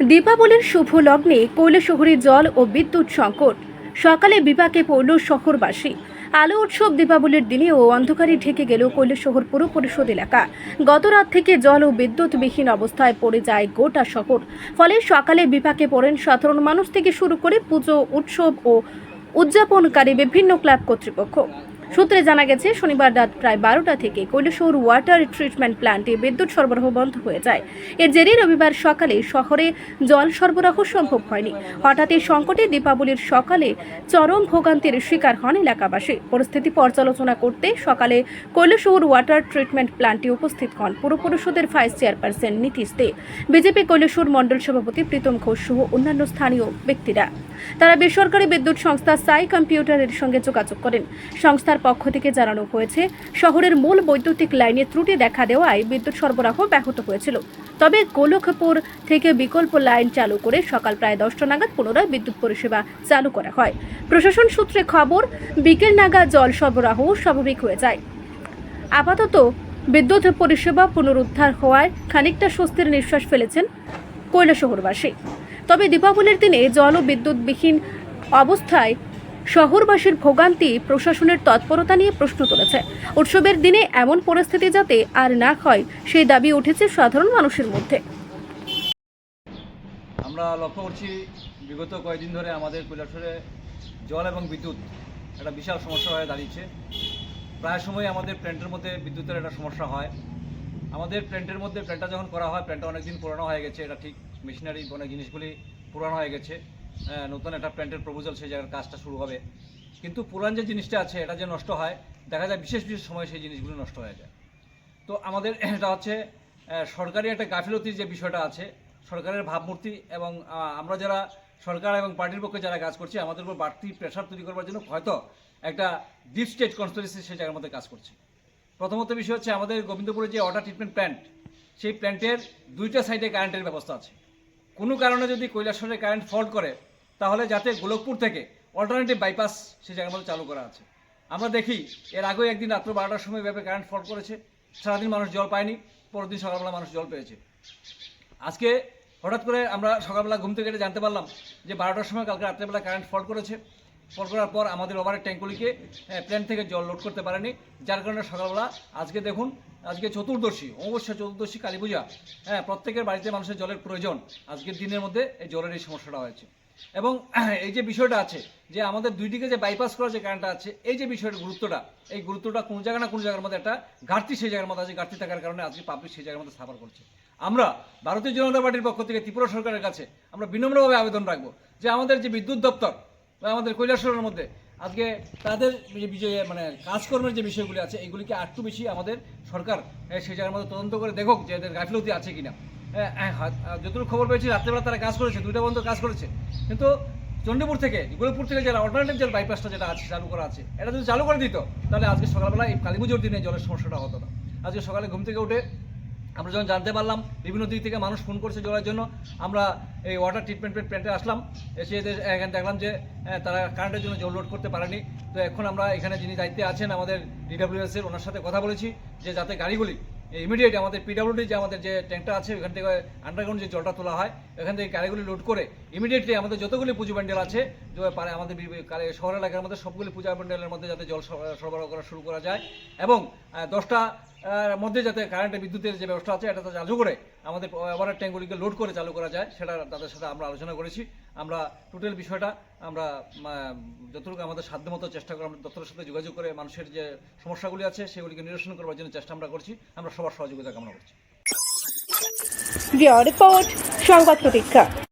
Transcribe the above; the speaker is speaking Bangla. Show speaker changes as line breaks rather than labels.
দীপাবলির শুভ লগ্নে কৈলাসহরী জল ও বিদ্যুৎ সংকট। সকালে বিপাকে পড়ল শহরবাসী। আলো উৎসব দীপাবলির দিনে ও অন্ধকারে ঢেকে গেল কৈলাসহর পুর পরিষদ এলাকা। গত রাত থেকে জল ও বিদ্যুৎবিহীন অবস্থায় পড়ে যায় গোটা শহর। ফলে সকালে বিপাকে পড়েন সাধারণ মানুষ থেকে শুরু করে পুজো, উৎসব ও উদযাপনকারী বিভিন্ন ক্লাব কর্তৃপক্ষ। সূত্রে জানা গেছে, শনিবার রাত প্রায় বারোটা থেকে কৈলাসহর ওয়াটার ট্রিটমেন্ট প্ল্যান্টে বিদ্যুৎ সরবরাহ বন্ধ হয়ে যায়। এর জেরে রবিবার সকালে শহরে জল সরবরাহ সম্ভব হয়নি। হঠাৎ এই সংকটে দীপাবলির সকালে চরম ভোগান্তির শিকার হন এলাকাবাসী। পরিস্থিতি পর্যালোচনা করতে সকালে কৈলাসহর ওয়াটার ট্রিটমেন্ট প্ল্যান্টে উপস্থিত হন পুর পরিষদের vice chairperson Nitish De. BJP Kailashahar Mandal সভাপতি প্রীতম ঘোষ সহ অন্যান্য স্থানীয় ব্যক্তিরা। তারা বেসরকারি বিদ্যুৎ সংস্থা সাই কম্পিউটারের সঙ্গে যোগাযোগ করেন। সংস্থার পক্ষ থেকে জানানো হয়েছে, শহরের মূল বৈদ্যুতিক লাইনে ত্রুটি দেখা দেওয়ায় বিদ্যুৎ সরবরাহ ব্যাহত হয়েছিল। তবে গোলখপুর থেকে বিকল্প লাইন চালু করে সকাল প্রায় দশটা নাগাদ পুনরায় বিদ্যুৎ পরিষেবা চালু করা হয়। প্রশাসন সূত্রে খবর, বিকেল নাগাদ জল সরবরাহ স্বাভাবিক হয়ে যায়। আপাতত বিদ্যুৎ পরিষেবা পুনরুদ্ধার হওয়ায় খানিকটা স্বস্তির নিঃশ্বাস ফেলেছেন কৈলাসহরবাসী। তবে দীপাবলির দিনে জল ও বিদ্যুৎবিহীন অবস্থায় শহরবাসীর ভোগান্তি প্রশাসনের তৎপরতা নিয়ে প্রশ্ন তুলেছে। উৎসবের দিনে এমন পরিস্থিতি যাতে আর না হয়, সেই দাবি উঠেছে সাধারণ মানুষের মধ্যে।
আমরা লক্ষ্য করছি, বিগত কয়েকদিন ধরে আমাদের কৈলাসরে জল এবং বিদ্যুৎ একটা বিশাল সমস্যা হয়ে দাঁড়িয়েছে। প্রায় সময় আমাদের প্ল্যান্টের মধ্যে বিদ্যুতের একটা সমস্যা হয়। আমাদের প্ল্যান্টের মধ্যে প্ল্যান্টটা যখন করা হয়, প্ল্যান্টটা অনেকদিন পুরানো হয়ে গেছে, এটা ঠিক মেশিনারি অনেক জিনিসগুলি পুরানো হয়ে গেছে। নতুন একটা প্ল্যান্টের প্রপোজাল সেই জায়গার কাজটা শুরু হবে। কিন্তু পুরান যে জিনিসটা আছে, এটা যে নষ্ট হয়, দেখা যায় বিশেষ বিশেষ সময় সেই জিনিসগুলো নষ্ট হয়ে যায়। তো আমাদের এটা হচ্ছে সরকারি একটা গাফিলতির যে বিষয়টা আছে, সরকারের ভাবমূর্তি এবং আমরা যারা সরকার এবং পার্টির পক্ষে যারা কাজ করছি, আমাদের উপর বাড়তি প্রেশার তৈরি করবার জন্য হয়তো একটা ডিপ স্টেট কনস্পিরেসি সেই জায়গার মধ্যে কাজ করছে। প্রথমত বিষয় হচ্ছে, আমাদের গোবিন্দপুরে যে ওয়াটার ট্রিটমেন্ট প্ল্যান্ট সেই প্ল্যান্টের দুইটা সাইডে কারেন্টের ব্যবস্থা আছে। কোনো কারণে যদি কৈলাসরে কারেন্ট ফল্ট করে, তাহলে যাতে গোলকপুর থেকে অল্টারনেটিভ বাইপাস সেই জায়গার মধ্যে চালু করা আছে। আমরা দেখি, এর আগেও একদিন রাত্র বারোটার সময় ব্যাপে কারেন্ট ফল্ট করেছে। সারাদিন মানুষ জল পায়নি পরের দিন সকালবেলা মানুষ জল পেয়েছে। আজকে হঠাৎ করে আমরা সকালবেলা ঘুম থেকে জানতে পারলাম যে বারোটার সময় কালকে রাত্রেবেলা কারেন্ট ফল্ট করেছে। ফল্ট করার পর আমাদের ওভারের ট্যাঙ্কগুলিকে প্ল্যান থেকে জল লোড করতে পারেনি। যার কারণে সকালবেলা আজকে দেখুন, আজকে চতুর্দশী অবশ্যই চতুর্দশী, কালী পূজা হ্যাঁ প্রত্যেকের বাড়িতে মানুষের জলের প্রয়োজন। আজকের দিনের মধ্যে এই জলের এই সমস্যাটা হয়েছে। এবং এই যে বিষয়টা আছে, যে আমাদের দুই দিকে যে বাইপাস করা যে কারেন্টটা আছে, এই যে বিষয়ের গুরুত্বটা, এই গুরুত্বটা কোন জায়গা না কোন জায়গার মধ্যে একটা ঘাটতি সেই জায়গার মধ্যে আছে, ঘাটতি থাকার কারণে আজকে পাবলিক সেই জায়গার মধ্যে সাফার করছে। আমরা ভারতীয় জনতা পার্টির পক্ষ থেকে ত্রিপুরা সরকারের কাছে আমরা বিনম্রভাবে আবেদন রাখব যে আমাদের যে বিদ্যুৎ দপ্তর আমাদের কৈলাসরের মধ্যে। আজকে তাদের যে বিষয়ে মানে কাজকর্মের যে বিষয়গুলি আছে এইগুলিকে আরেকটু বেশি আমাদের সরকার সেই জায়গার মধ্যে তদন্ত করে দেখুক যে এদের গাফিলতি আছে কিনা। যতটুকু খবর পেয়েছি, রাত্রেবেলা তারা কাজ করেছে, দুইটা বন্ধ কাজ করেছে। কিন্তু চণ্ডীপুর থেকে গোলপুর থেকে যারা অল্টারনেটিভ যে বাইপাসটা যেটা আছে, চালু করা আছে, এটা যদি চালু করে দিত, তাহলে আজকে সকালবেলা এই কালী পুজোর দিনে জলের সমস্যাটা হতো না। আজকে সকালে ঘুম থেকে উঠে আমরা যখন জানতে পারলাম, বিভিন্ন দিক থেকে মানুষ ফোন করছে জলের জন্য, আমরা এই ওয়াটার ট্রিটমেন্ট প্ল্যান্টে আসলাম, এসে এখানে দেখলাম যে তারা কারেন্টের জন্য জল লোড করতে পারেনি। তো এখন আমরা এখানে যিনি দায়িত্বে আছেন, আমাদের ডিডাব্লিউএস এর ওনার সাথে কথা বলেছি যে, যাতে গাড়িগুলি ইমিডিয়েট আমাদের পিডাব্লিউডি যে আমাদের যে ট্যাঙ্কটা আছে, ওখান থেকে আন্ডারগ্রাউন্ড যে জলটা তোলা হয় ওখান থেকে গাড়িগুলি লোড করে ইমিডিয়েটলি আমাদের যতগুলি পুজো প্যান্ডেল আছে পারে আমাদের শহর এলাকার মধ্যে সবগুলি পূজা প্যান্ডেলের মধ্যে যাতে জল সর- সরবরাহ করা শুরু করা যায়। এবং দশটা মধ্যে যাতে কারেন্টের বিদ্যুতের যে ব্যবস্থা আছে, এটা চালু করে আমাদের ওভারের ট্যাঙ্কগুলিকে লোড করে চালু করা যায়, সেটা তাদের সাথে আমরা আলোচনা করেছি। আমরা টোটাল বিষয়টা, আমরা যতটুকু আমাদের সাধ্যমতো চেষ্টা করে, আমরা দপ্তরের সাথে যোগাযোগ করে মানুষের যে সমস্যাগুলি আছে, সেগুলিকে নিরসন করবার জন্য চেষ্টা আমরা করছি। আমরা সবার সহযোগিতা কামনা করছি।
রিপোর্ট, সংবাদ প্রতীক্ষা।